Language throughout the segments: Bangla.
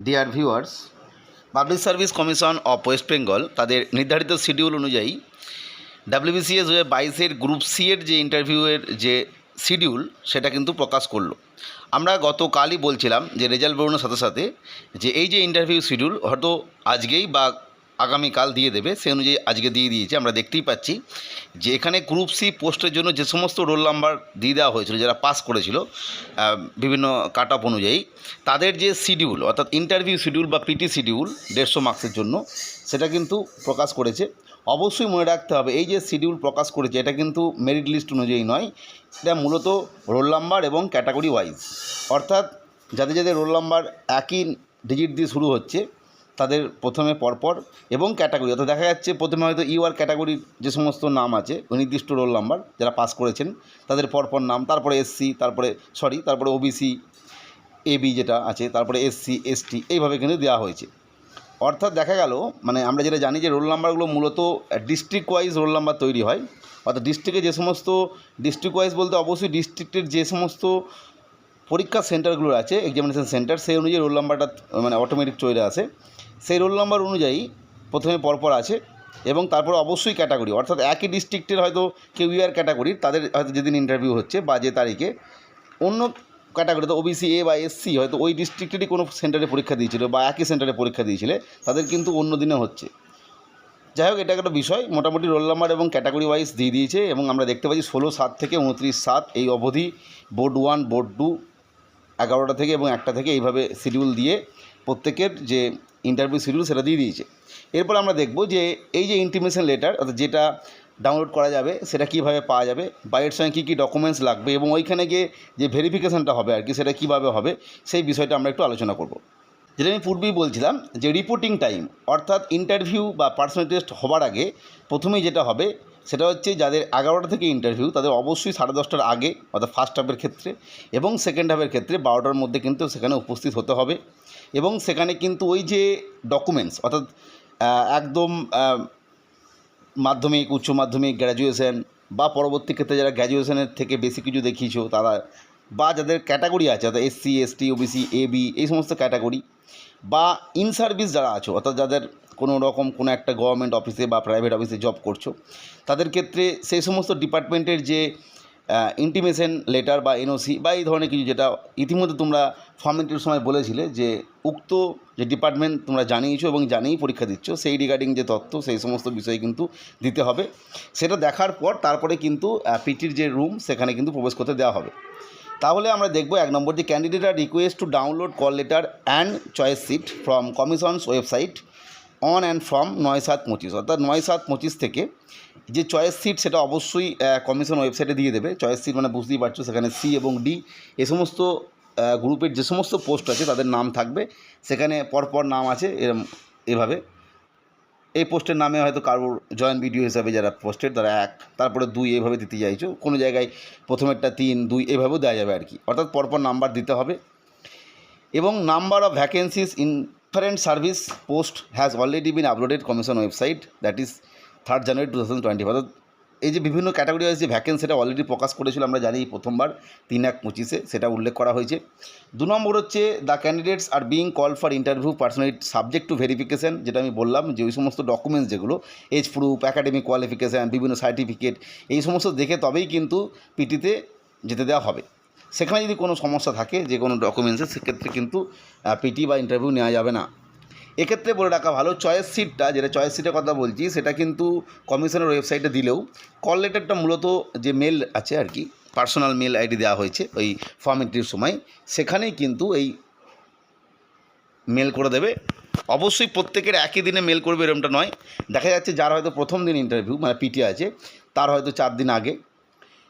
Dear viewers public service commission of West Bengal তাদের নির্ধারিত শিডিউল অনুযায়ী ডাব্লিউবিসিএস হয়ে বাইশের গ্রুপ সি এর যে ইন্টারভিউয়ের যে শিডিউল সেটা কিন্তু প্রকাশ করল। আমরা গতকালই বলছিলাম যে রেজাল্ট বেরোনোর সাথে সাথে যে এই যে ইন্টারভিউ শিডিউল হয়তো আজকেই বা আগামীকাল দিয়ে দেবে, সেই অনুযায়ী আজকে দিয়ে দিয়েছে। আমরা দেখতেই পাচ্ছি যে এখানে গ্রুপ সি পোস্টের জন্য যে সমস্ত রোল নাম্বার দিয়ে দেওয়া হয়েছিল, যারা পাস করেছিল বিভিন্ন কাট অফ অনুযায়ী, তাদের যে শিডিউল অর্থাৎ ইন্টারভিউ শিডিউল বা পিটি শিডিউল দেড়শো মার্কসের জন্য, সেটা কিন্তু প্রকাশ করেছে। অবশ্যই মনে রাখতে হবে, এই যে শিডিউল প্রকাশ করেছে, এটা কিন্তু মেরিট লিস্ট অনুযায়ী নয়, এটা মূলত রোল নাম্বার এবং ক্যাটাগরি ওয়াইজ অর্থাৎ যাদের যাদের রোল নাম্বার একই ডিজিট দিয়ে শুরু হচ্ছে তাদের প্রথমে পরপর এবং ক্যাটাগরি। অর্থাৎ দেখা যাচ্ছে প্রথমে হয়তো ইউআর ক্যাটাগরির যে সমস্ত নাম আছে নির্দিষ্ট রোল নাম্বার যারা পাস করেছেন, তাদের পরপর নাম, তারপরে এসসি, তারপরে, সরি, তারপরে ওবিসি, এবি যেটা আছে, তারপরে এসসি, এসটি, এইভাবে কিন্তু দেওয়া হয়েছে। অর্থাৎ দেখা গেল মানে আমরা যেটা জানি যে রোল নাম্বারগুলো মূলত ডিস্ট্রিক্ট ওয়াইজ রোল নাম্বার তৈরি হয়। অর্থাৎ ডিস্ট্রিক্টে যে সমস্ত ডিস্ট্রিক্ট ওয়াইজ বলতে অবশ্যই ডিস্ট্রিক্টের যে সমস্ত পরীক্ষা সেন্টারগুলো আছে এক্সামিনেশন সেন্টার সেই অনুযায়ী রোল নাম্বারটা মানে অটোমেটিক চলে আসে। সেই রোল নাম্বার অনুযায়ী প্রথমে পরপর আছে এবং তারপর অবশ্যই ক্যাটাগরি। অর্থাৎ একই ডিস্ট্রিক্টের হয়তো কেউ ইয়ার ক্যাটাগরির, তাদের হয়তো যেদিন ইন্টারভিউ হচ্ছে বা যে তারিখে। অন্য ক্যাটাগরিতে ওবিসি এ বা এসসি হয়তো ওই ডিস্ট্রিক্টেরই কোনো সেন্টারে পরীক্ষা দিয়েছিল বা একই সেন্টারে পরীক্ষা দিয়েছিলে, তাদের কিন্তু অন্য দিনে হচ্ছে। যাই হোক, এটা একটা বিষয়। মোটামুটি রোল নাম্বার এবং ক্যাটাগরি ওয়াইজ দিয়ে দিয়েছে এবং আমরা দেখতে পাচ্ছি ষোলো সাত থেকে উনত্রিশ সাত এই অবধি বোর্ড ওয়ান বোর্ড টু এগারোটা থেকে এবং একটা থেকে এইভাবে শিডিউল দিয়ে প্রত্যেকের যে ইন্টারভিউ শিডিউল সেটা দিয়ে দিয়েছে। এরপর আমরা দেখব যে এই যে ইন্টিমেশন লেটার অর্থাৎ যেটা ডাউনলোড করা যাবে, সেটা কীভাবে পাওয়া যাবে, বা সঙ্গে কী কী ডকুমেন্টস লাগবে, এবং ওইখানে গিয়ে যে ভেরিফিকেশনটা হবে আর কি, সেটা কীভাবে হবে, সেই বিষয়টা আমরা একটু আলোচনা করব। যেটা আমি পূর্বেই বলছিলাম যে রিপোর্টিং টাইম অর্থাৎ ইন্টারভিউ বা পার্সোনাল টেস্ট হবার আগে প্রথমেই যেটা হবে সেটা হচ্ছে যাদের এগারোটা থেকে ইন্টারভিউ তাদের অবশ্যই সাড়ে দশটার আগে, অর্থাৎ ফার্স্ট হাফের ক্ষেত্রে এবং সেকেন্ড হাফের ক্ষেত্রে বারোটার মধ্যে কিন্তু সেখানে উপস্থিত হতে হবে এবং সেখানে কিন্তু ওই যে ডকুমেন্টস অর্থাৎ একদম মাধ্যমিক, উচ্চ মাধ্যমিক গ্র্যাজুয়েশন বা পরবর্তী ক্ষেত্রে যারা গ্র্যাজুয়েশনের থেকে বেশি কিছু দেখিয়েছো, তারা বা যাদের ক্যাটাগরি আছে, অর্থাৎ SC ST OBC A B এই সমস্ত ক্যাটাগরি বা ইন সার্ভিস যারা আছো, অর্থাৎ যাদের কোনো রকম কোনো একটা গভর্নমেন্ট অফিসে বা প্রাইভেট অফিসে জব করছ, তাদের ক্ষেত্রে সেই সমস্ত ডিপার্টমেন্টের যে ইন্টিমেশন লেটার বা এনওসি বা এই ধরনের কিছু যেটা ইতিমধ্যে তোমরা ফর্মেটির সময় বলেছিলে যে, উক্ত যে ডিপার্টমেন্ট তোমরা জানিয়েছো এবং জানিয়েই পরীক্ষা দিচ্ছ, সেই রিগার্ডিং যে তথ্য, সেই সমস্ত বিষয়ে কিন্তু দিতে হবে। সেটা দেখার পর তারপরে কিন্তু পিটির যে রুম সেখানে কিন্তু প্রবেশ করতে দেওয়া হবে। তাহলে আমরা দেখব এক নম্বর যে candidate are request to download call letter and choice seat from commissions website on and from নয় সাত পঁচিশ, অর্থাৎ নয় সাত পঁচিশ থেকে যে চয়েস সিট সেটা অবশ্যই কমিশন ওয়েবসাইটে দিয়ে দেবে। চয়েস সিট মানে বুঝতেই পারছ, সেখানে সি এবং ডি এ সমস্ত গ্রুপের যে সমস্ত পোস্ট আছে তাদের নাম থাকবে। সেখানে পরপর নাম আছে, এরম, এভাবে। এই পোস্টের নামে হয়তো কারোর জয়েন্ট ভিডিও হিসাবে যারা পোস্টের তারা এক, তারপরে দুই এভাবে দিতে চাইছো। কোনো জায়গায় প্রথমেরটা তিন, দুই এভাবেও দেওয়া যাবে আর কি। অর্থাৎ পরপর নাম্বার দিতে হবে। এবং number of vacancies in service post has already been uploaded commission website, that is third January two thousand twenty অর্থাৎ এই যে বিভিন্ন ক্যাটাগরি ওয়াইজ যে ভ্যাকেন্সি সেটা অলরেডি প্রকাশ করেছিল, আমরা জানি প্রথমবার, তিন এক পঁচিশে, সেটা উল্লেখ করা হয়েছে। দু নম্বর হচ্ছে the candidates are being call for interview personally subject to verification যেটা আমি বললাম যে ওই সমস্ত ডকুমেন্টস যেগুলো এজ প্রুফ একাডেমিক কোয়ালিফিকেশান বিভিন্ন সার্টিফিকেট এই সমস্ত দেখে তবেই কিন্তু পিটিতে যেতে দেওয়া হবে। সেখানে যদি কোনো সমস্যা থাকে, যে কোনো ডকুমেন্টসের সেক্ষেত্রে কিন্তু পিটি বা ইন্টারভিউ নেওয়া যাবে না। এক্ষেত্রে বলে রাখা ভালো চয়েস সিটটা যেটা চয়েস সিটের কথা বলছি, সেটা কিন্তু কমিশনের ওয়েবসাইটে দিলেও কল লেটারটা মূলত যে মেল আছে আর কি পার্সোনাল মেল আইডি দেওয়া হয়েছে ওই ফর্মেটির সময়, সেখানেই কিন্তু এই মেল করে দেবে। অবশ্যই প্রত্যেকের একই দিনে মেল করবে এরকমটা নয়। দেখা যাচ্ছে যার হয়তো প্রথম দিন ইন্টারভিউ মানে পিটি আছে, তার হয়তো চার দিন আগে,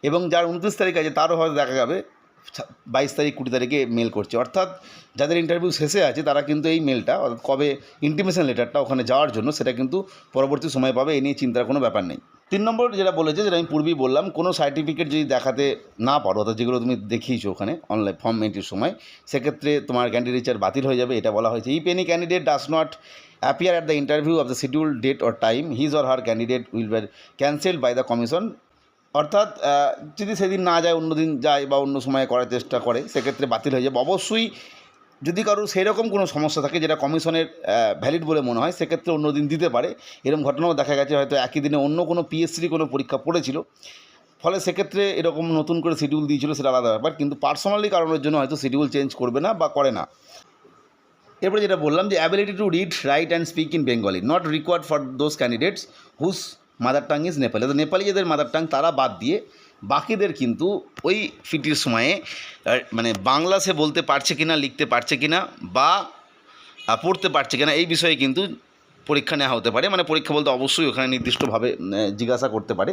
এবং যার উনত্রিশ তারিখ আছে, তারও হয়তো দেখা যাবে। বাইশ তারিখ কুড়ি তারিখে মেল করছে। অর্থাৎ যাদের ইন্টারভিউ শেষে আছে, তারা কিন্তু এই মেলটা অর্থাৎ কবে ইন্টিমেশন লেটারটা ওখানে যাওয়ার জন্য, সেটা কিন্তু পরবর্তী সময় পাবে, এ নিয়ে চিন্তার কোনো ব্যাপার নেই। তিন নম্বর যেটা বলেছে, যেটা আমি পূর্বেই বললাম, কোনো সার্টিফিকেট যদি দেখাতে না পারো, অর্থাৎ যেগুলো তুমি দেখিয়েছো ওখানে অনলাইন ফর্ম এন্ট্রির সময়, সেক্ষেত্রে তোমার ক্যান্ডিডেচার বাতিল হয়ে যাবে, এটা বলা হয়েছে। If any candidate does not appear at the interview of the schedule date or time his or her candidate will be cancelled by the commission অর্থাৎ যদি সেদিন না যায়, অন্য দিন যায় বা অন্য সময়ে করার চেষ্টা করে, সেক্ষেত্রে বাতিল হয়ে যাবে অবশ্যই যদি কারোর সেই রকম কোনো সমস্যা থাকে যেটা কমিশনের ভ্যালিড বলে মনে হয়, সেক্ষেত্রে অন্য দিন দিতে পারে। এরকম ঘটনাও দেখা গেছে, হয়তো একই দিনে অন্য কোনো পিএসসির কোনো পরীক্ষা পড়েছিল। ফলে সেক্ষেত্রে এরকম নতুন করে শিডিউল দিয়েছিল সেটা আলাদা ব্যাপার। কিন্তু পার্সোনালি কারণের জন্য হয়তো শিডিউল চেঞ্জ করবে না বা করে না। এরপরে যেটা বললাম যে ability to read write and speak in Bengali not required for those candidates whose mother tongue is Nepali তো নেপালি যাদের মাদার টাং তারা বাদ দিয়ে বাকিদের কিন্তু ওই ফিটির সময়ে মানে বাংলা সে বলতে পারছে কিনা, লিখতে পারছে কিনা বা পড়তে পারছে কিনা এই বিষয়ে কিন্তু পরীক্ষা নেওয়া হতে পারে। মানে পরীক্ষা বলতে অবশ্যই ওখানে নির্দিষ্টভাবে জিজ্ঞাসা করতে পারে।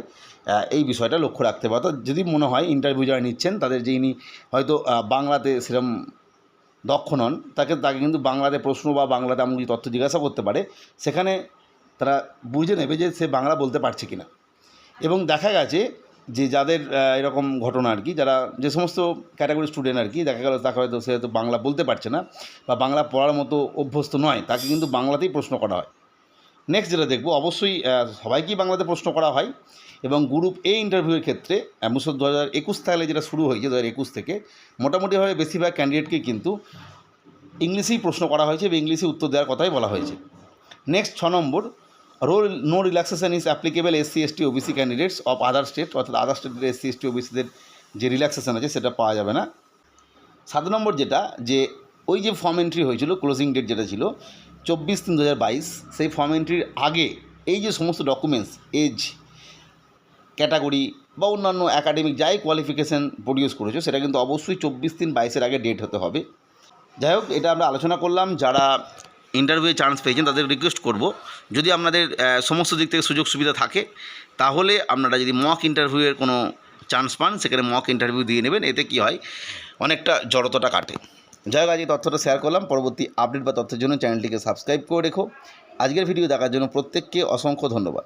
এই বিষয়টা লক্ষ্য রাখতে পারে তো যদি মনে হয় ইন্টারভিউ যারা নিচ্ছেন, তাদের যিনি হয়তো বাংলাতে সেরকম দক্ষ নন, তাকে তাকে কিন্তু বাংলাতে প্রশ্ন বা বাংলাতে কিছু তথ্য জিজ্ঞাসা করতে পারে। সেখানে তারা বুঝে নেবে যে সে বাংলা বলতে পারছে কিনা। এবং দেখা গেছে যে যাদের এরকম ঘটনা আর কি, যারা যে সমস্ত ক্যাটাগরি স্টুডেন্ট আর কি, দেখা গেল তাকে হয়তো সে হয়তো বাংলা বলতে পারছে না বা বাংলা পড়ার মতো অভ্যস্ত নয়, তাকে কিন্তু বাংলাতেই প্রশ্ন করা হয়। নেক্সট যেটা দেখব, অবশ্যই সবাইকেই বাংলাতে প্রশ্ন করা হয় এবং গ্রুপ এ ইন্টারভিউয়ের ক্ষেত্রে মুসল দু হাজার একুশ সালে যেটা শুরু হয়েছে দু হাজার একুশ থেকে, মোটামুটিভাবে বেশিরভাগ ক্যান্ডিডেটকে কিন্তু ইংলিশেই প্রশ্ন করা হয়েছে এবং ইংলিশে উত্তর দেওয়ার কথাই বলা হয়েছে। নেক্সট ছ নম্বর roll no relaxation is applicable SC ST OBC candidates of other state অর্থাৎ আদার স্টেটের এসসি এসটি ওবিসিদের যে রিল্যাক্সেশন আছে সেটা পাওয়া যাবে না। সাত নম্বর যেটা, যে ওই যে ফর্ম এন্ট্রি হয়েছিল ক্লোজিং ডেট যেটা ছিল, চব্বিশ তিন দু সেই ফর্ম এন্ট্রির আগে এই যে সমস্ত ডকুমেন্টস এজ ক্যাটাগরি বা অন্যান্য একাডেমিক যাই কোয়ালিফিকেশান প্রডিউস করেছ, সেটা কিন্তু অবশ্যই চব্বিশ তিন বাইশের আগে ডেট হতে হবে। যাই হোক, এটা আমরা আলোচনা করলাম। যারা ইন্টারভিউয়ে চান্স পেয়েছেন, তাদের রিকোয়েস্ট করব। যদি আপনাদের সমস্ত দিক থেকে সুযোগ সুবিধা থাকে, তাহলে আপনারা যদি মক ইন্টারভিউয়ের কোনো চান্স পান, সেখানে মক ইন্টারভিউ দিয়ে নেবেন, এতে কি হয়, অনেকটা জড়তাটা কাটে। যাই হোক আজ এই তথ্যটা শেয়ার করলাম, পরবর্তী আপডেট বা তথ্যের জন্য চ্যানেলটিকে সাবস্ক্রাইব করে রেখো। আজকের ভিডিও দেখার জন্য প্রত্যেককে অসংখ্য ধন্যবাদ।